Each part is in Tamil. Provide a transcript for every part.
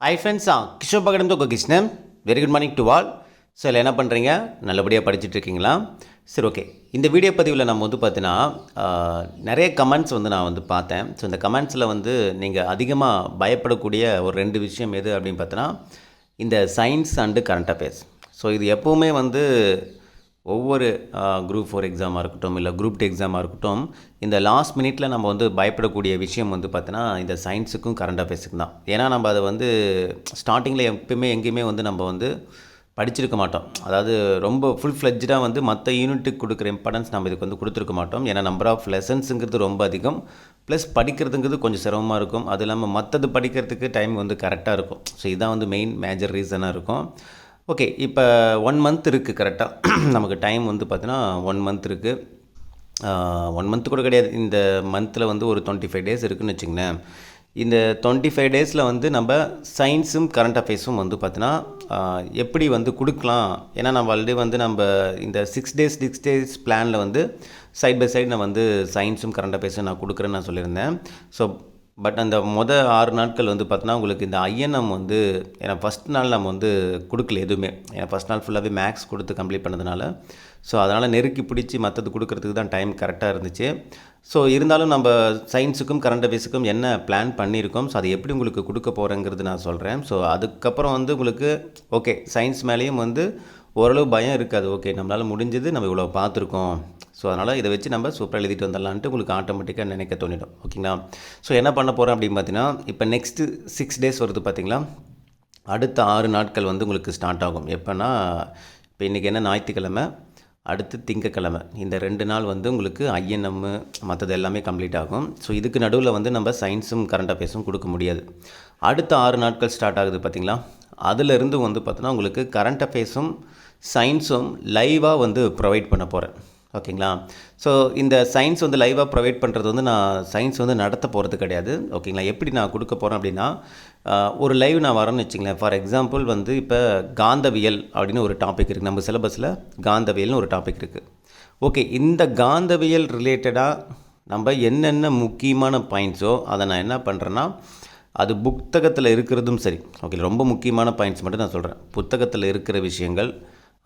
ஐ ஃப்ரெண்ட்ஸா ஆ கிஷோர் பகடம் தோக்க Krishnan. Very good morning to all so இல்லை என்ன பண்ணுறீங்க நல்லபடியாக படிச்சுட்டு இருக்கீங்களா சரி ஓகே இந்த வீடியோ பதிவில் நம்ம வந்து பார்த்தீங்கன்னா நிறைய கமெண்ட்ஸ் வந்து நான் வந்து பார்த்தேன். ஸோ இந்த கமெண்ட்ஸில் வந்து நீங்கள் அதிகமாக பயப்படக்கூடிய ஒரு ரெண்டு விஷயம் எது அப்படின்னு பார்த்தீங்கன்னா இந்த science and current affairs so இது எப்போவுமே வந்து ஒவ்வொரு குரூப் ஃபோர் எக்ஸாமாக இருக்கட்டும் இல்லை குரூப் டூ எக்ஸாமாக இருக்கட்டும் இந்த லாஸ்ட் மினிட்ல நம்ம வந்து பயப்படக்கூடிய விஷயம் வந்து பார்த்தோன்னா இந்த சயின்ஸுக்கும் கரண்ட் அஃபேர்ஸுக்கும் தான். ஏன்னா நம்ம அதை வந்து ஸ்டார்டிங்கில் எப்பயுமே எங்கேயுமே வந்து நம்ம வந்து படிச்சிருக்க மாட்டோம். அதாவது ரொம்ப ஃபுல் ஃப்ளெஜ்டாக வந்து மற்ற யூனிட்டுக்கு கொடுக்குற இம்பார்ட்டன்ஸ் நம்ம இதுக்கு வந்து கொடுத்துருக்க மாட்டோம். ஏன்னா நம்பர் ஆஃப் லெசன்ஸுங்கிறது ரொம்ப அதிகம். ப்ளஸ் படிக்கிறதுங்கிறது கொஞ்சம் சிரமமாக இருக்கும். அது இல்லாமல் மற்றது படிக்கிறதுக்கு டைம் வந்து கரெக்டாக இருக்கும். ஸோ இதுதான் வந்து மெயின் மேஜர் ரீசனாக இருக்கும். ஓகே இப்போ ஒன் மந்த் இருக்குது கரெக்டாக நமக்கு டைம் வந்து பார்த்தீங்கன்னா ஒன் மந்த் இருக்குது ஒன் மந்த் கூட கிடையாது. இந்த மந்தில் வந்து ஒரு டுவெண்ட்டி ஃபைவ் டேஸ் இருக்குன்னு வச்சுங்களேன் இந்த டுவெண்ட்டி ஃபைவ் டேஸில் வந்து நம்ம சயின்ஸும் கரண்ட் அஃபேர்ஸும் வந்து பார்த்தீங்கன்னா எப்படி வந்து கொடுக்கலாம்? ஏன்னா நம்ம ஆல்ரெடி வந்து நம்ம இந்த சிக்ஸ் டேஸ் சிக்ஸ் டேஸ் பிளானில் வந்து சைட் பை சைடு நான் வந்து சயின்ஸும் கரண்ட் அஃபேர்ஸும் நான் கொடுக்குறேன்னு நான் சொல்லியிருந்தேன். ஸோ பட் அந்த மொதல் ஆறு நாட்கள் வந்து பார்த்தோன்னா உங்களுக்கு இந்த ஐஎன்எம் வந்து ஏன்னா ஃபஸ்ட் நாள் நம்ம வந்து கொடுக்கல எதுவுமே. ஏன்னா ஃபஸ்ட் நாள் ஃபுல்லாகவே மேக்ஸ் கொடுத்து கம்ப்ளீட் பண்ணதுனால. ஸோ அதனால் நெருக்கி பிடிச்சி மற்றது கொடுக்கறதுக்கு தான் டைம் கரெக்டாக இருந்துச்சு. ஸோ இருந்தாலும் நம்ம சயின்ஸுக்கும் கரண்ட் அஃபேர்ஸுக்கும் என்ன பிளான் பண்ணியிருக்கோம்? ஸோ அது எப்படி உங்களுக்கு கொடுக்க போகிறேங்கிறது நான் சொல்கிறேன் ஸோ அதுக்கப்புறம் வந்து உங்களுக்கு ஓகே சயின்ஸ் மேலேயும் வந்து ஓரளவு பயம் இருக்காது. ஓகே நம்மளால் முடிஞ்சது நம்ம இவ்வளோ பார்த்துருக்கோம். ஸோ அதனால் இதை வச்சு நம்ம சூப்பராக எழுதிட்டு வந்துடலான்ட்டு உங்களுக்கு ஆட்டோமேட்டிக்காக நினைக்க தோணிடும். ஓகேங்களா ஸோ என்ன பண்ண போகிறோம் அப்படின்னு பார்த்தீங்கன்னா இப்போ நெக்ஸ்ட்டு சிக்ஸ் டேஸ் வருது பார்த்தீங்களா? அடுத்த ஆறு நாட்கள் வந்து உங்களுக்கு ஸ்டார்ட் ஆகும். எப்போனா இப்போ இன்றைக்கி என்ன? ஞாயிற்றுக்கிழமை. அடுத்து திங்கக்கிழமை. இந்த ரெண்டு நாள் வந்து உங்களுக்கு ஐஎன்எம்மு மற்றது எல்லாமே கம்ப்ளீட் ஆகும். ஸோ இதுக்கு நடுவில் வந்து நம்ம சயின்ஸும் கரண்ட் அஃபேர்ஸும் கொடுக்க முடியாது. அடுத்த ஆறு நாட்கள் ஸ்டார்ட் ஆகுது பார்த்தீங்களா? அதிலிருந்து வந்து பார்த்தோன்னா உங்களுக்கு கரண்ட் அஃபேர்ஸும் சயின்ஸும் லைவாக வந்து ப்ரொவைட் பண்ண போகிறேன் ஓகேங்களா? ஸோ இந்த சயின்ஸ் வந்து லைவாக ப்ரொவைட் பண்ணுறது வந்து நான் சயின்ஸ் வந்து நடத்த போகிறது கிடையாது. ஓகேங்களா? எப்படி நான் கொடுக்க போகிறேன் அப்படின்னா ஒரு லைவ் நான் வரேன்னு வச்சுங்களேன் ஃபார் எக்ஸாம்பிள் வந்து இப்போ காந்தவியல் அப்படின்னு ஒரு டாபிக் இருக்குது நம்ம சிலபஸில் காந்தவியல்னு ஒரு டாபிக் இருக்குது ஓகே இந்த காந்தவியல் ரிலேட்டடாக நம்ம என்னென்ன முக்கியமான பாயிண்ட்ஸோ அதை நான் என்ன பண்ணுறேன்னா அது புத்தகத்தில் இருக்கிறதும் சரி. ஓகே ரொம்ப முக்கியமான பாயிண்ட்ஸ் மட்டும் நான் சொல்கிறேன் புத்தகத்தில் இருக்கிற விஷயங்கள்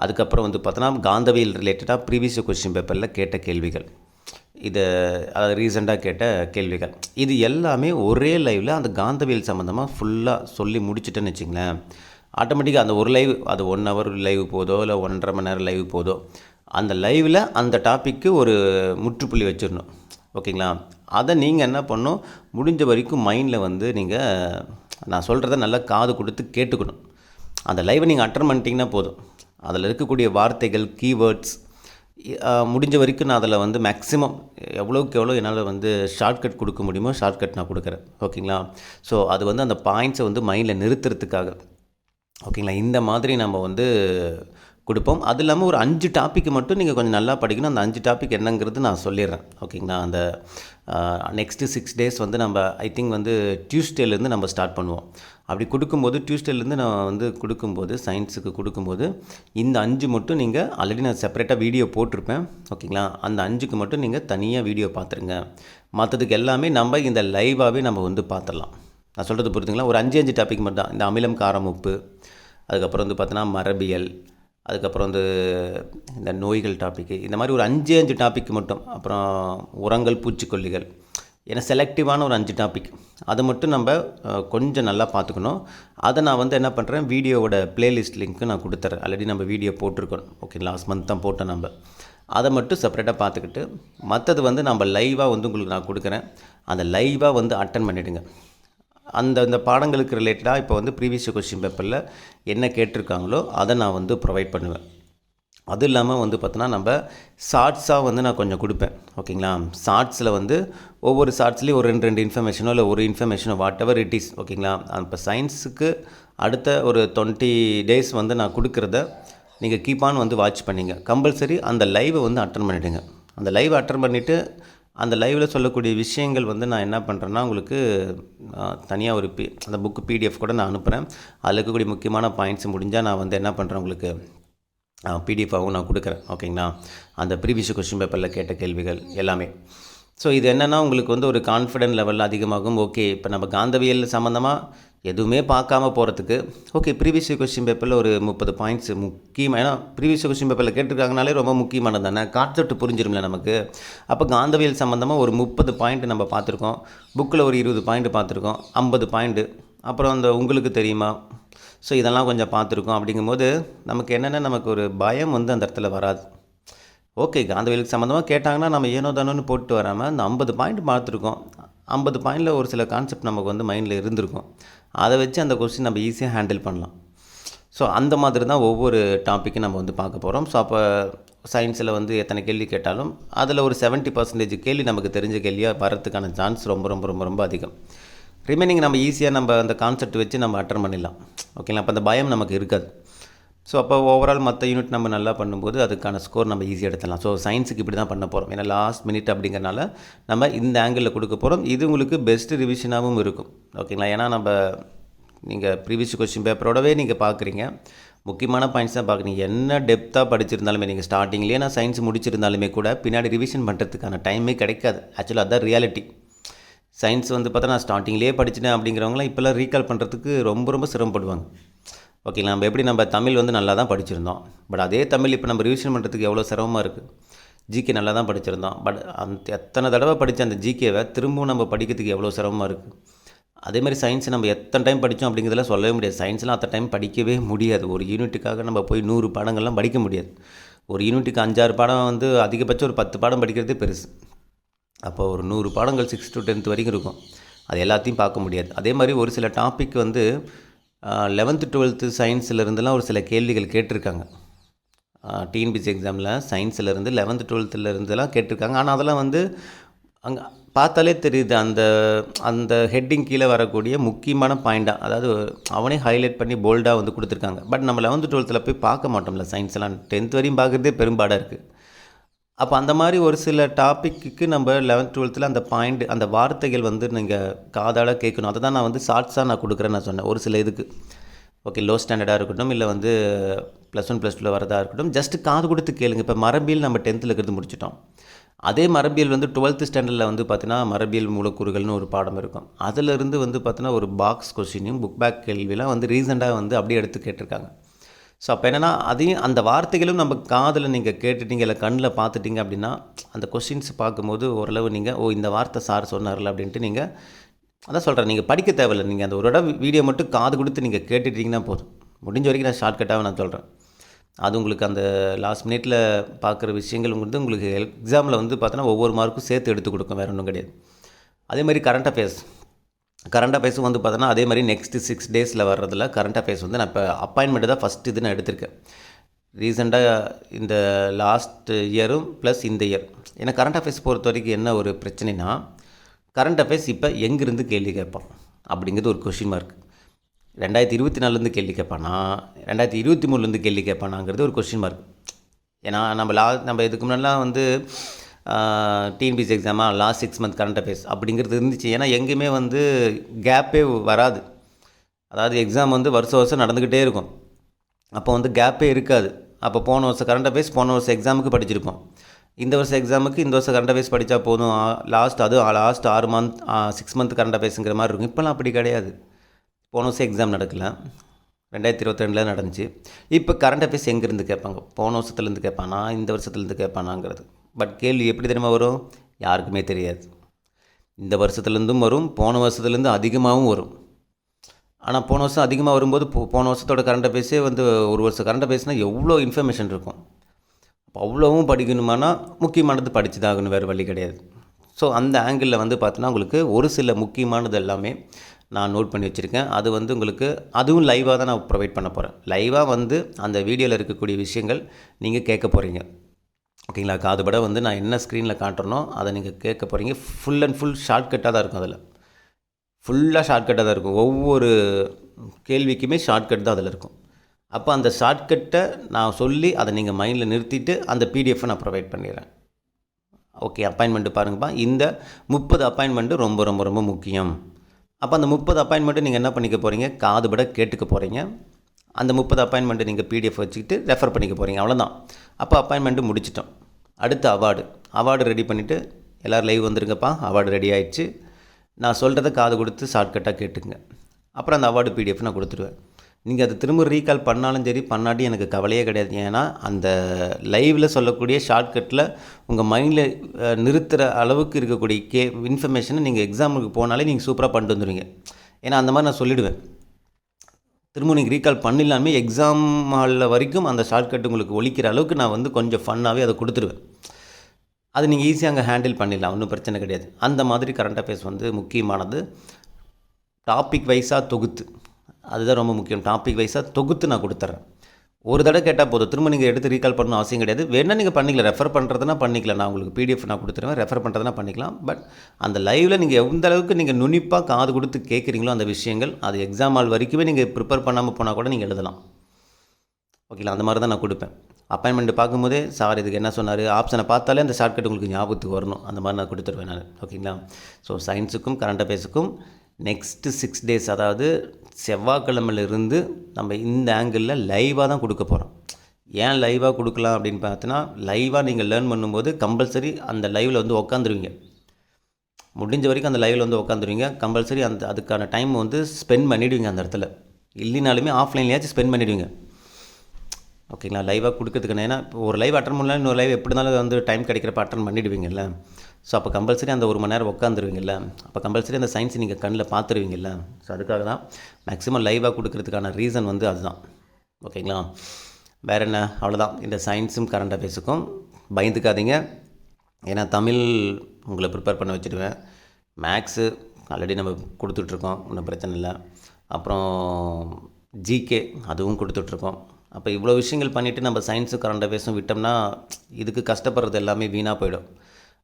அதுக்கப்புறம் வந்து பார்த்தோன்னா காந்தவியல் ரிலேட்டடாக ப்ரீவியஸ் கொஸ்டின் பேப்பரில் கேட்ட கேள்விகள். இதை அதாவது ரீசெண்டாக கேட்ட கேள்விகள். இது எல்லாமே ஒரே லைவில் அந்த காந்தவியல் சம்மந்தமாக ஃபுல்லாக சொல்லி முடிச்சிட்டேன்னு வச்சிங்களேன். ஆட்டோமேட்டிக்காக அந்த ஒரு லைவ் அது ஒன் ஹவர் லைவ் போதோ இல்லை ஒன்றரை மணி நேரம் லைவ் போதோ அந்த லைவில் அந்த டாப்பிக்கு ஒரு முற்றுப்புள்ளி வச்சிடணும். ஓகேங்களா? அதை நீங்கள் என்ன பண்ணணும்? முடிஞ்ச வரைக்கும் மைண்டில் வந்து நீங்கள் நான் சொல்கிறத நல்லா காது கொடுத்து கேட்டுக்கணும். அந்த லைவை நீங்கள் அட்டன் பண்ணிட்டீங்கன்னா போதும். அதில் இருக்கக்கூடிய வார்த்தைகள் கீவேர்ட்ஸ் முடிஞ்ச வரைக்கும் நான் அதில் வந்து மேக்ஸிமம் எவ்வளோக்கு எவ்வளோ என்னால் வந்து ஷார்ட்கட் கொடுக்க முடியுமோ ஷார்ட்கட் நான் கொடுக்குறேன். ஓகேங்களா? ஸோ அது வந்து அந்த பாயிண்ட்ஸை வந்து மைண்டில் நிறுத்துறதுக்காக. ஓகேங்களா? இந்த மாதிரி நம்ம வந்து கொடுப்போம். அது இல்லாமல் ஒரு அஞ்சு டாப்பிக்கு மட்டும் நீங்கள் கொஞ்சம் நல்லா படிக்கணும். அந்த அஞ்சு டாபிக் என்னங்கிறது நான் சொல்லிடுறேன். ஓகேங்களா அந்த நெக்ஸ்ட்டு சிக்ஸ் டேஸ் வந்து நம்ம ஐ திங்க் வந்து டியூஸ்டேலேருந்து நம்ம ஸ்டார்ட் பண்ணுவோம். அப்படி கொடுக்கும்போது டியூஸ்டேலேருந்து நான் வந்து கொடுக்கும்போது சயின்ஸுக்கு கொடுக்கும்போது இந்த அஞ்சு மட்டும் நீங்கள் ஆல்ரெடி நான் செப்பரேட்டாக வீடியோ போட்டிருப்பேன். ஓகேங்களா அந்த அஞ்சுக்கு மட்டும் நீங்கள் தனியாக வீடியோ பார்த்துருங்க. மற்றதுக்கு எல்லாமே நம்ம இந்த லைவாகவே நம்ம வந்து பார்த்துடலாம். நான் சொல்கிறது புரியுதுங்களா? ஒரு அஞ்சு அஞ்சு டாபிக் மட்டும் தான் இந்த அமிலம் காரம் உப்பு அதுக்கப்புறம் வந்து பார்த்தோன்னா மரபியல் அதுக்கப்புறம் வந்து இந்த நோய்கள் டாப்பிக்கு இந்த மாதிரி ஒரு அஞ்சு அஞ்சு டாபிக் மட்டும். அப்புறம் உரங்கள் பூச்சிக்கொல்லிகள். ஏன்னா செலக்டிவான ஒரு அஞ்சு டாபிக் அதை மட்டும் நம்ம கொஞ்சம் நல்லா பார்த்துக்கணும். அதை நான் வந்து என்ன பண்ணுறேன் வீடியோவோட பிளேலிஸ்ட் லிங்க்கு நான் கொடுத்துட்றேன் ஆல்ரெடி நம்ம வீடியோ போட்டிருக்கோம். ஓகே லாஸ்ட் மந்த் தான் போட்டோம் நம்ம. அதை மட்டும் செப்பரேட்டாக பார்த்துக்கிட்டு மற்றது வந்து நம்ம லைவாக வந்து உங்களுக்கு நான் கொடுக்குறேன். அந்த லைவாக வந்து அட்டன் பண்ணிவிடுங்க அந்த அந்த பாடங்களுக்கு ரிலேட்டடாக இப்போ வந்து ப்ரீவியஸ் கொஸ்டின் பேப்பரில் என்ன கேட்டிருக்காங்களோ அதை நான் வந்து ப்ரொவைட் பண்ணுவேன். அது இல்லாமல் வந்து பார்த்தோன்னா நம்ம ஷார்ட்ஸாக வந்து நான் கொஞ்சம் கொடுப்பேன். ஓகேங்களா ஷார்ட்ஸில் வந்து ஒவ்வொரு ஷார்ட்ஸ்லேயும் ஒரு ரெண்டு ரெண்டு இன்ஃபர்மேஷனோ இல்லை ஒரு இன்ஃபர்மேஷனோ வாட் எவர் இட் இஸ் ஓகேங்களா இப்போ சயின்ஸுக்கு அடுத்த ஒரு டுவெண்ட்டி டேஸ் வந்து நான் கொடுக்குறத நீங்கள் கீப் ஆன் வந்து வாட்ச் பண்ணிங்க. கம்பல்சரி அந்த லைவை வந்து அட்டன் பண்ணிவிடுங்க அந்த லைவை அட்டன் பண்ணிவிட்டு அந்த லைவில் சொல்லக்கூடிய விஷயங்கள் வந்து நான் என்ன பண்ணுறேன்னா உங்களுக்கு தனியாக ஒரு பி அந்த புக்கு பிடிஎஃப் கூட நான் அனுப்புகிறேன் அதில் இருக்கக்கூடிய முக்கியமான பாயிண்ட்ஸ் முடிஞ்சால் நான் வந்து என்ன பண்ணுறேன் உங்களுக்கு? பிடிஎஃபாகவும் நான் கொடுக்குறேன். ஓகேங்களா அந்த ப்ரீவியஸ் கொஸ்டின் பேப்பரில் கேட்ட கேள்விகள் எல்லாமே. ஸோ இது என்னென்னா உங்களுக்கு வந்து ஒரு கான்ஃபிடென்ட் லெவல் அதிகமாகும். ஓகே இப்போ நம்ம காந்தவியல் சம்மந்தமாக எதுவுமே பார்க்காம போகிறதுக்கு ஓகே ப்ரீவியஸ் கொஸ்டின் பேப்பரில் ஒரு முப்பது பாயிண்ட்ஸ் முக்கியமாக ஏன்னா ப்ரீவியஸ் கொஸ்டின் பேப்பரில் கேட்டிருக்காங்கனாலே ரொம்ப முக்கியமானது தானே? கான்செப்ட் புரிஞ்சிரும்ல நமக்கு. அப்போ காந்தவியல் சம்மந்தமாக ஒரு முப்பது பாயிண்ட் நம்ம பார்த்துருக்கோம். புக்கில் ஒரு இருபது பாயிண்ட் பார்த்துருக்கோம். ஐம்பது பாயிண்ட்டு அப்புறம் அந்த உங்களுக்கு தெரியுமா? ஸோ இதெல்லாம் கொஞ்சம் பார்த்துருக்கோம். அப்படிங்கும்போது நமக்கு என்னென்ன நமக்கு ஒரு பயம் வந்து அந்த இடத்துல வராது. ஓகே காந்தவியலுக்கு சம்மந்தமாக கேட்டாங்கன்னா நம்ம ஏனோ தானோன்னு போட்டு வராமல் அந்த ஐம்பது பாயிண்ட் பார்த்துருக்கோம். ஐம்பது பாயிண்டில் ஒரு சில கான்செப்ட் நமக்கு வந்து மைண்டில் இருந்திருக்கும். அதை வச்சு அந்த கொஸ்டின் நம்ம ஈஸியாக ஹேண்டில் பண்ணலாம். ஸோ அந்த மாதிரி தான் ஒவ்வொரு டாப்பிக்கும் நம்ம வந்து பார்க்க போகிறோம் ஸோ அப்போ சயின்ஸில் வந்து எத்தனை கேள்வி கேட்டாலும் அதில் ஒரு 70% பர்சன்டேஜ் கேள்வி நமக்கு தெரிஞ்ச கேள்வியாக வரதுக்கான சான்ஸ் ரொம்ப ரொம்ப ரொம்ப ரொம்ப அதிகம். ரிமைனிங் நம்ம ஈஸியாக நம்ம அந்த கான்செப்ட் வச்சு நம்ம அட்டன் பண்ணிடலாம். ஓகேங்களா அப்போ அந்த பயம் நமக்கு இருக்காது. ஸோ அப்போ ஓவரால் மற்ற யூனிட் நம்ம நல்லா பண்ணும்போது அதுக்கான ஸ்கோர் நம்ம ஈஸியாக எடுத்துடலாம். ஸோ சயின்ஸுக்கு இப்படி தான் பண்ண போகிறோம் ஏன்னா லாஸ்ட் மினிட் அப்படிங்கிறனால நம்ம இந்த ஆங்கிளில் கொடுக்க போகிறோம் இது உங்களுக்கு பெஸ்ட் ரிவிஷனாகவும் இருக்கும். ஓகேங்களா? ஏன்னா நம்ம நீங்கள் ப்ரீவியஸ் கொஸ்டின் பேப்பரோடவே நீங்கள் பார்க்குறீங்க முக்கியமான பாயிண்ட்ஸ் தான் பார்க்குறீங்க என்ன டெப்த்தாக படிச்சிருந்தாலுமே நீங்கள் ஸ்டார்டிங்லேயே நான் சயின்ஸ் முடிச்சிருந்தாலுமே கூட பின்னாடி ரிவிஷன் பண்ணுறதுக்கான டைமே கிடைக்காது. ஆக்சுவலாக அதுதான் ரியாலிட்டி சயின்ஸ் வந்து பார்த்தா நான் ஸ்டார்டிங்லேயே படிச்சிட்டேன் அப்படிங்கிறவங்களாம் இப்போல்லாம் ரீகால் பண்ணுறதுக்கு ரொம்ப ரொம்ப சிரமப்படுவாங்க. ஓகேங்களா? நம்ம எப்படி நம்ம தமிழ் வந்து நல்லா தான் படிச்சிருந்தோம். பட் அதே தமிழ் இப்போ நம்ம ரிவிஷன் பண்ணுறதுக்கு எவ்வளோ சிரமமாக இருக்குது ஜிகே நல்லா தான் படிச்சிருந்தோம் பட் அந்த எத்தனை தடவை படித்த அந்த ஜிகேவை திரும்பவும் நம்ம படிக்கிறதுக்கு எவ்வளோ சிரமமாக இருக்குது அதே மாதிரி சயின்ஸ் நம்ம எத்தனை டைம் படித்தோம் அப்படிங்கிறதெல்லாம் சொல்லவே முடியாது. சயின்ஸ்லாம் அத்தனை டைம் படிக்கவே முடியாது. ஒரு யூனிட்டுக்காக நம்ம போய் நூறு பாடங்கள்லாம் படிக்க முடியாது. ஒரு யூனிட்டுக்கு அஞ்சாறு பாடம் வந்து அதிகபட்சம் ஒரு பத்து பாடம் படிக்கிறதே பெருசு. அப்போ ஒரு நூறு பாடங்கள் சிக்ஸ் டு டென்த் வரைக்கும் இருக்கும். அது எல்லாத்தையும் பார்க்க முடியாது. அதே மாதிரி ஒரு சில டாபிக் வந்து லெவன்த்து டுவெல்த்து சயின்ஸ்லேருந்துலாம் ஒரு சில கேள்விகள் கேட்டிருக்காங்க. டிஎன்பிசி எக்ஸாமில் சயின்ஸ்லேருந்து லெவன்த்து டுவெல்த்துலேருந்துலாம் கேட்டிருக்காங்க. ஆனால் அதெல்லாம் வந்து அங்கே பார்த்தாலே தெரியுது அந்த அந்த ஹெட்டிங் கீழே வரக்கூடிய முக்கியமான பாயிண்டாக அதாவது அவனே ஹைலைட் பண்ணி போல்டாக வந்து கொடுத்துருக்காங்க. பட் நம்ம லெவன்த்து டுவெல்த்தில் போய் பார்க்க மாட்டோம்ல சயின்ஸ்லாம் டென்த் வரையும் பார்க்குறதே பெரும்பாடாக இருக்குது அப்போ அந்த மாதிரி ஒரு சில டாப்பிக்கு நம்ம லெவன்த் டுவெல்த்தில் அந்த பாயிண்ட் அந்த வார்த்தைகள் வந்து நீங்கள் காதால் கேட்கணும். அதை தான் நான் வந்து ஷார்ட்ஸாக நான் கொடுக்குறேன்னு நான் சொன்னேன் ஒரு சில இதுக்கு. ஓகே லோ ஸ்டாண்டர்டாக இருக்கட்டும் இல்லை வந்து ப்ளஸ் ஒன் ப்ளஸ் டூவில் வரதாக இருக்கட்டும் ஜஸ்ட் காது கொடுத்து கேளுங்க. இப்போ மரபியில் நம்ம டென்த்தில் இருக்கிறது முடிச்சிட்டோம். அதே மரபியல் வந்து டுவெல்த்து ஸ்டாண்டர்டில் வந்து பார்த்தீங்கன்னா மரபியல் மூலக்கூறுகள்னு ஒரு பாடம் இருக்கும். அதிலிருந்து வந்து பார்த்தீங்கன்னா ஒரு பாக்ஸ் கொஸ்டினையும் புக் பேக் கேள்விலாம் வந்து ரீசெண்டாக வந்து அப்படியே எடுத்து கேட்டிருக்காங்க. ஸோ அப்போ என்னென்னா அதையும் அந்த வார்த்தைகளும் நம்ம காதில் நீங்கள் கேட்டுட்டீங்க இல்லை கண்ணில் பார்த்துட்டீங்க அப்படின்னா அந்த கொஸ்டின்ஸ் பார்க்கும்போது ஓரளவு நீங்கள் ஓ இந்த வார்த்தை சார் சொன்னார்ல அப்படின்ட்டு நீங்கள் அதான் சொல்கிறேன் நீங்கள் படிக்க தேவையில்லை. நீங்கள் அந்த ஒரு இடம் வீடியோ மட்டும் காது கொடுத்து நீங்கள் கேட்டுட்டீங்கன்னா போதும். முடிஞ்ச வரைக்கும் நான் ஷார்ட்கட்டாக நான் சொல்கிறேன் அது உங்களுக்கு அந்த லாஸ்ட் மினிட்ல பார்க்குற விஷயங்கள் வந்து உங்களுக்கு எக்ஸாமில் வந்து பார்த்தோன்னா ஒவ்வொரு மார்க்கும் சேர்த்து எடுத்து கொடுக்கும் வேறு ஒன்றும் கிடையாது. அதே மாதிரி கரண்ட் அஃபேர்ஸ் கரண்ட் அஃபேர்ஸும் வந்து பார்த்தோன்னா அதே மாதிரி நெக்ஸ்ட் சிக்ஸ் டேஸில் வர்றதில் கரண்ட் அஃபேர்ஸ் வந்து நான் இப்போ அப்பாயின்மெண்ட் தான் ஃபஸ்ட் இது நான் எடுத்திருக்கேன். ரீசெண்டாக இந்த லாஸ்ட் இயரும் ப்ளஸ் இந்த இயர் ஏன்னா கரண்ட் அஃபேர்ஸ் பொறுத்த வரைக்கும் என்ன ஒரு பிரச்சனைனா கரண்ட் அஃபேர்ஸ் இப்போ எங்கேருந்து கேள்வி கேட்பான் அப்படிங்கிறது ஒரு கொஷின் மார்க் ரெண்டாயிரத்தி இருபத்தி நாலுலேருந்து கேள்வி கேட்பானா? ரெண்டாயிரத்தி இருபத்தி மூணுலேருந்து கேள்வி கேட்பானாங்கிறது ஒரு கொஸ்டின் மார்க் ஏன்னா நம்ம லா நம்ம இதுக்கு முன்னாடிலாம் வந்து TNPSC எக்ஸாமா last six month current affairs அப்படிங்கிறது இருந்துச்சு. ஏன்னா எங்கேயுமே வந்து கேப்பே வராது. அதாவது எக்ஸாம் வந்து வருஷம் வருஷம் நடந்துக்கிட்டே இருக்கும். அப்போ வந்து கேப்பே இருக்காது. அப்போ போன வருஷம் கரண்ட் அஃபேர்ஸ் போன வருஷம் எக்ஸாமுக்கு படிச்சிருப்போம் இந்த வருஷம் எக்ஸாமுக்கு இந்த வருஷம் கரண்ட் அஃபேர்ஸ் படித்தா போதும். லாஸ்ட் அதுவும் லாஸ்ட் ஆறு மந்த் சிக்ஸ் மந்த் கரண்ட் அஃபேர்ஸுங்கிற மாதிரி இருக்கும். இப்போலாம் அப்படி கிடையாது. போன வருஷம் எக்ஸாம் நடக்கல. ரெண்டாயிரத்தி இருபத்தி ரெண்டில் நடந்துச்சு. இப்போ கரண்ட் அஃபேர்ஸ் எங்கேருந்து கேட்பாங்க? போன வருஷத்துலேருந்து கேட்பானா? இந்த வருஷத்துலேருந்து கேட்பானாங்கிறது. பட் கேள்வி எப்படி தெரியுமா வரும்? யாருக்குமே தெரியாது. இந்த வருஷத்துலேருந்தும் வரும் போன வருஷத்துலேருந்து அதிகமாகவும் வரும். ஆனால் போன வருஷம் அதிகமாக வரும்போது போ போன வருஷத்தோட கரண்ட் அஃபேர்ஸே வந்து ஒரு வருஷம் கரண்ட் அஃபேர்ஸ்னால் எவ்வளோ இன்ஃபர்மேஷன் இருக்கும்? அப்போ அவ்வளோவும் படிக்கணுமானா முக்கியமானது படித்து தான் ஆகணும் வேறு வழி கிடையாது. ஸோ அந்த ஆங்கிளில் வந்து பார்த்தோன்னா உங்களுக்கு ஒரு சில முக்கியமானது எல்லாமே நான் நோட் பண்ணி வச்சுருக்கேன். அது வந்து உங்களுக்கு அதுவும் லைவாக தான் நான் ப்ரொவைட் பண்ண போகிறேன் லைவாக வந்து அந்த வீடியோவில் இருக்கக்கூடிய விஷயங்கள் நீங்கள் கேட்க போகிறீங்க ஓகேங்களா? காதுபட வந்து நான் என்ன ஸ்க்ரீனில் காட்டுறனோ அதை நீங்கள் கேட்க போகிறீங்க ஃபுல் அண்ட் ஃபுல் ஷார்ட்கட்டாக தான் இருக்கும் அதில். ஃபுல்லாக ஷார்ட்கட்டாக தான் இருக்கும். ஒவ்வொரு கேள்விக்குமே ஷார்ட்கட் தான் அதில் இருக்கும். அப்போ அந்த ஷார்ட்கட்டை நான் சொல்லி அதை நீங்கள் மைண்டில் நிறுத்திட்டு அந்த பிடிஎஃப்பை நான் ப்ரொவைட் பண்ணிடுறேன். ஓகே அப்பாயின்மெண்ட்டு பாருங்கப்பா. இந்த முப்பது அப்பாயின்மெண்ட்டு ரொம்ப ரொம்ப ரொம்ப முக்கியம். அப்போ அந்த முப்பது அப்பாயின்மெண்ட்டு நீங்கள் என்ன பண்ணிக்க போகிறீங்க காதுபட கேட்டுக்க போகிறீங்க அந்த முப்பது அப்பாயின்மெண்ட்டு நீங்கள் பிடிஎஃப் வச்சுக்கிட்டு ரெஃபர் பண்ணிக்க போகிறீங்க அவ்வளோதான் அப்போ அப்பாயின்மெண்ட்டு முடிச்சிட்டோம். அடுத்து அவார்டு அவார்டு ரெடி பண்ணிவிட்டு எல்லோரும் லைவ் வந்துருங்கப்பா. அவார்டு ரெடி ஆயிடுச்சு. நான் சொல்கிறத காது கொடுத்து ஷார்ட்கட்டாக கேட்டுங்க அப்புறம் அந்த அவார்டு பிடிஎஃப் நான் கொடுத்துருவேன். நீங்கள் அதை திரும்ப ரீகால் பண்ணாலும் சரி பண்ணாட்டி எனக்கு கவலையே கிடையாது. ஏன்னா அந்த லைவில் சொல்லக்கூடிய ஷார்ட்கட்டில் உங்கள் மைண்டில் நிறுத்துகிற அளவுக்கு இருக்கக்கூடிய கே இன்ஃபர்மேஷனை நீங்கள் எக்ஸாமுக்கு போனாலே நீங்கள் சூப்பராக பண்ணிட்டு வந்துடுவீங்க ஏன்னா அந்த மாதிரி நான் சொல்லிவிடுவேன் திரும்ப நீங்கள் ரீகால் பண்ணிடலாமே எக்ஸாம் ஹாலில் வரைக்கும் அந்த ஷார்ட்கட் உங்களுக்கு ஒழிக்கிற அளவுக்கு நான் வந்து கொஞ்சம் ஃபன்னாகவே அதை கொடுத்துருவேன். அது நீங்கள் ஈஸியாக அங்கே ஹேண்டில் பண்ணிடலாம் ஒன்றும் பிரச்சனை கிடையாது. அந்த மாதிரி கரண்ட் அஃபேர்ஸ் வந்து முக்கியமானது. டாபிக் வைஸாக தொகுத்து. அதுதான் ரொம்ப முக்கியம். டாபிக் வைஸாக தொகுத்து நான் கொடுத்துட்றேன் ஒரு தடவை கேட்டால் போதும். திரும்ப நீங்கள் எடுத்து ரீகால் பண்ணணும் அவசியம் கிடையாது. வேணால் நீங்கள் பண்ணிக்கலாம். ரெஃபர் பண்ணுறதுனா பண்ணிக்கலாம். நான் உங்களுக்கு பிடிஎஃப் நான் கொடுத்துருவேன். ரெஃபர் பண்ணுறதுனா பண்ணிக்கலாம். பட் அந்த லைவில் நீங்கள் எந்த அளவுக்கு நீங்கள் நுனிப்பாக காது கொடுத்து கேட்குறீங்களோ அந்த விஷயங்கள் அது எக்ஸாம் ஆள் வரைக்குமே நீங்கள் ப்ரிப்பேர் பண்ணாமல் போனால் கூட நீங்கள் எழுதலாம். ஓகேங்களா அந்த மாதிரி தான் நான் கொடுப்பேன். அப்பாயின்மெண்ட் பார்க்கும்போதே சார் இதுக்கு என்ன சொன்னார்? ஆப்ஷனை பார்த்தாலே அந்த ஷார்ட்கட் உங்களுக்கு ஞாபகத்துக்கு வரணும். அந்த மாதிரி நான் கொடுத்துருவேன் நான். ஓகேங்களா ஸோ சயின்ஸுக்கும் கரண்ட் அஃபேர்ஸுக்கும் நெக்ஸ்ட்டு சிக்ஸ் டேஸ் அதாவது செவ்வாய்க்கிழமையிலிருந்து நம்ம இந்த ஆங்கிளில் லைவாக தான் கொடுக்க போகிறோம் ஏன் லைவாக கொடுக்கலாம் அப்படின்னு பார்த்தோன்னா லைவாக நீங்கள் லேர்ன் பண்ணும்போது கம்பல்சரி அந்த லைவில் வந்து உக்காந்துருவீங்க. முடிஞ்ச வரைக்கும் அந்த லைவில் வந்து உட்காந்துருவீங்க கம்பல்சரி அந்த அதுக்கான டைம் வந்து ஸ்பெண்ட் பண்ணிவிடுவீங்க அந்த இடத்துல. இல்லைனாலுமே ஆஃப்லைன்லேயாச்சும் ஸ்பெண்ட் பண்ணிவிடுவீங்க ஓகேங்களா லைவாக கொடுக்கறதுக்கு ஏன்னா இப்போ ஒரு லைவ் அட்டன் பண்ணலாம் இன்னொரு லைவ் எப்படி இருந்தாலும் வந்து டைம் கிடைக்கிறப்ப அட்டன் பண்ணிடுவீங்கல்ல. ஸோ அப்போ கம்பல்சரி அந்த ஒரு மணி நேரம் உட்காந்துருவீங்கல்ல அப்போ கம்பல்சரி அந்த சயின்ஸ் நீங்கள் கண்ணில் பார்த்துருவீங்கல்ல ஸோ அதுக்காக தான் மேக்ஸிமம் லைவாக கொடுக்கறதுக்கான ரீசன் வந்து அதுதான். ஓகேங்களா வேறு என்ன? அவ்வளோதான் இந்த சயின்ஸும் கரண்ட் அஃபேர்ஸுக்கும் பயந்துக்காதீங்க. ஏன்னா தமிழ் உங்களை ப்ரிப்பேர் பண்ண வச்சுருவேன். மேக்ஸு ஆல்ரெடி நம்ம கொடுத்துட்ருக்கோம் ஒன்றும் பிரச்சனை இல்லை. அப்புறம் ஜிகே அதுவும் கொடுத்துட்ருக்கோம். அப்போ இவ்வளோ விஷயங்கள் பண்ணிவிட்டு நம்ம சயின்ஸு கரண்ட் அஃபேர்ஸும் விட்டோம்னா இதுக்கு கஷ்டப்படுறது எல்லாமே வீணாக போயிடும்.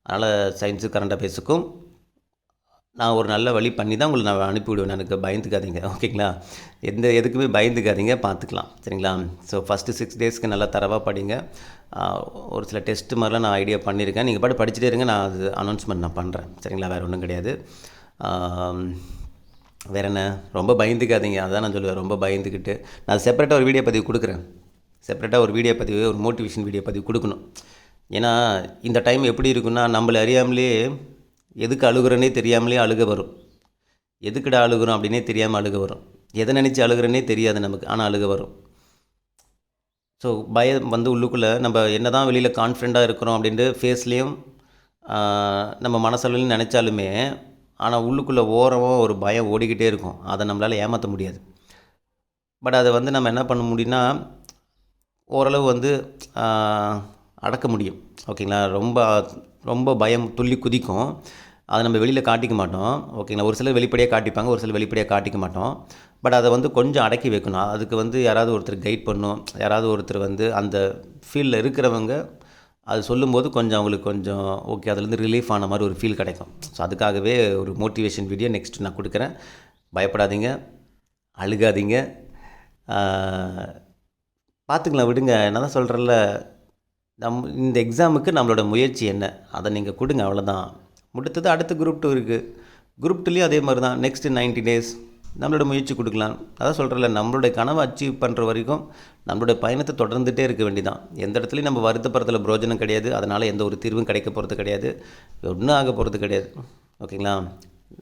அதனால் சயின்ஸு கரண்ட் அஃபேர்ஸுக்கும் நான் ஒரு நல்ல வழி பண்ணி தான் உங்களை நான் அனுப்பிவிடுவேன். எனக்கு பயந்துக்காதீங்க. ஓகேங்களா? எந்த எதுக்குமே பயந்துக்காதீங்க. பார்த்துக்கலாம். சரிங்களா? ஸோ ஃபஸ்ட்டு சிக்ஸ் டேஸ்க்கு நல்லா தரவாக படிங்க. ஒரு சில டெஸ்ட் மாதிரிலாம் நான் ஐடியா பண்ணியிருக்கேன். நீங்கள் பாட்டு படிச்சுட்டே இருங்க. நான் அது அனௌன்ஸ்மெண்ட் நான் பண்ணுறேன் சரிங்களா? வேறு ஒன்றும் கிடையாது. வேறு வேற என்ன? ரொம்ப பயந்துக்காதீங்க. அதான் நான் சொல்லுவேன். ரொம்ப பயந்துக்கிட்டு. நான் செப்பரேட்டாக ஒரு வீடியோ பதிவு கொடுக்குறேன். செப்பரேட்டாக ஒரு வீடியோ பதிவு ஒரு மோட்டிவேஷன் வீடியோ பதிவு கொடுக்கணும். ஏன்னா இந்த டைம் எப்படி இருக்குன்னா நம்மளை அறியாமலே எதுக்கு அழுகுறேனே தெரியாமலே அழுக வரும். எதுக்குடா அழுகுறோம் அப்படின்னே தெரியாமல் அழுக வரும். எதை நினச்சி அழுகுறேனே தெரியாது நமக்கு ஆனால் அழுக வரும். ஸோ பயம் வந்து உள்ளுக்குள்ளே நம்ம என்ன தான் வெளியில் கான்ஃபிடண்ட்டாக இருக்கிறோம் அப்படின்ட்டு ஃபேஸ்லேயும் நம்ம மனசளவுலையும் நினச்சாலுமே ஆனால் உள்ளுக்குள்ளே ஓரமாக ஒரு பயம் ஓடிக்கிட்டே இருக்கும். அதை நம்மளால் ஏமாற்ற முடியாது. பட் அதை வந்து நம்ம என்ன பண்ண முடியும்னா ஓரளவு வந்து அடக்க முடியும். ஓகேங்களா? ரொம்ப ரொம்ப பயம் துள்ளி குதிக்கும். அதை நம்ம வெளியில் காட்டிக்க மாட்டோம். ஓகேங்களா? ஒரு சிலர் வெளிப்படையாக காட்டிப்பாங்க ஒரு சிலர் வெளிப்படையாக காட்டிக்க மாட்டோம். பட் அதை வந்து கொஞ்சம் அடக்கி வைக்கணும். அதுக்கு வந்து யாராவது ஒருத்தர் கைட் பண்ணும் யாராவது ஒருத்தர் வந்து அந்த ஃபீல்டில் இருக்கிறவங்க அது சொல்லும்போது கொஞ்சம் அவங்களுக்கு கொஞ்சம் ஓகே அதுலேருந்து ரிலீஃப் ஆன மாதிரி ஒரு ஃபீல் கிடைக்கும். ஸோ அதுக்காகவே ஒரு மோட்டிவேஷன் வீடியோ நெக்ஸ்ட் நான் கொடுக்குறேன். பயப்படாதீங்க. அழுகாதீங்க. பார்த்துக்கலாம் விடுங்க. என்ன தான் சொல்கிறல்ல நம் இந்த எக்ஸாமுக்கு நம்மளோட முயற்சி என்ன? அதை நீங்கள் கொடுங்க அவ்வளோதான் முடித்தது அடுத்த குரூப் டூ இருக்குது குரூப் டூலேயும் அதே மாதிரி தான் நெக்ஸ்ட்டு 90 டேஸ் நம்மளோட முயற்சி கொடுக்கலாம். அதான் சொல்கிறேன்ல நம்மளுடைய கனவை அச்சீவ் பண்ணுற வரைக்கும் நம்மளுடைய பயணத்தை தொடர்ந்துகிட்டே இருக்க வேண்டியதான் எந்த இடத்துலையும் நம்ம வருத்தப்படுறதுல பிரோஜனம் கிடையாது. அதனால் எந்த ஒரு தீர்வும் கிடைக்க போகிறது கிடையாது. ஒன்றும் ஆக போகிறது கிடையாது. ஓகேங்களா?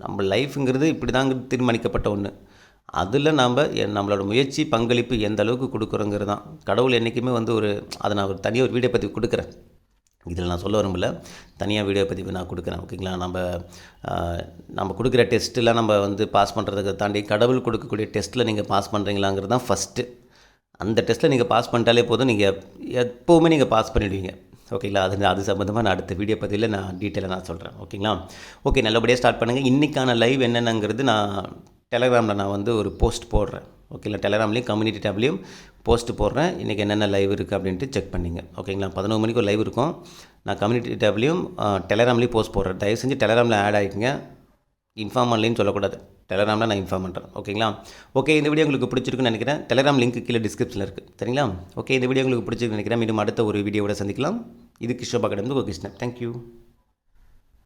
நம்ம லைஃப்புங்கிறது இப்படி தாங்க தீர்மானிக்கப்பட்ட ஒன்று அதில் நாம் நம்மளோட முயற்சி பங்களிப்பு எந்த அளவுக்கு கொடுக்குறோங்கிறது தான். கடவுள் என்றைக்குமே வந்து ஒரு அதை நான் ஒரு தனியாக ஒரு வீடியோ பதிவு கொடுக்குறேன். இதில் நான் சொல்ல விரும்பல. தனியாக வீடியோ பதிவு நான் கொடுக்குறேன் ஓகேங்களா? நம்ம நம்ம கொடுக்குற டெஸ்ட்டெலாம் நம்ம வந்து பாஸ் பண்ணுறதுக்கு தாண்டி கடவுள் கொடுக்கக்கூடிய டெஸ்ட்டில் நீங்கள் பாஸ் பண்ணுறீங்களாங்கிறது தான் ஃபஸ்ட்டு அந்த டெஸ்ட்டில் நீங்கள் பாஸ் பண்ணிட்டாலே போதும். நீங்கள் எப்போவுமே நீங்கள் பாஸ் பண்ணிடுவீங்க. ஓகேங்களா? அது அது சம்மந்தமாக நான் அடுத்த வீடியோ பதிவில் நான் டீட்டெயிலாக நான் சொல்கிறேன் ஓகேங்களா? ஓகே நல்லபடியாக ஸ்டார்ட் பண்ணுங்கள் இன்றைக்கான லைவ் என்னென்னங்கிறது நான் டெலகிராமில் நான் வந்து ஒரு போஸ்ட் போடுறேன். ஓகேங்களா டெலகிராம்லேயும் கம்யூனிட்டி டேப்லேயும் போஸ்ட் போடுறேன். இன்றைக்கி என்னென்ன லைவ் இருக்குது அப்படின்ட்டு செக் பண்ணிங்க. ஓகேங்களா பதினோரு மணிக்கு ஒரு லைவ் இருக்கும். நான் கம்யூனிட்டி டேப்லேயும் டெலகிராம்லேயும் போஸ்ட் போடுறேன். தயவு செஞ்சு டெலகிராமில் ஆட் ஆகிக்குங்க இன்ஃபார்ம் பண்ணலன்னு சொல்லக்கூடாது. டெலகிராமில் நான் இன்ஃபார்ம் பண்ணுறேன் ஓகேங்களா ஓகே இந்த வீடியோ உங்களுக்கு பிடிச்சிருக்குன்னு நினைக்கிறேன். டெலகிராம் லிங்க் கீழே டிஸ்கிரிப்ஷனில் இருக்குது சரிங்களா? ஓகே இந்த வீடியோ உங்களுக்கு பிடிச்சிருக்கு நினைக்கிறேன். மீண்டும் அடுத்த ஒரு வீடியோவோட சந்திக்கலாம். இது கிஷோபா கடந்து கிருஷ்ணன். தேங்க்யூ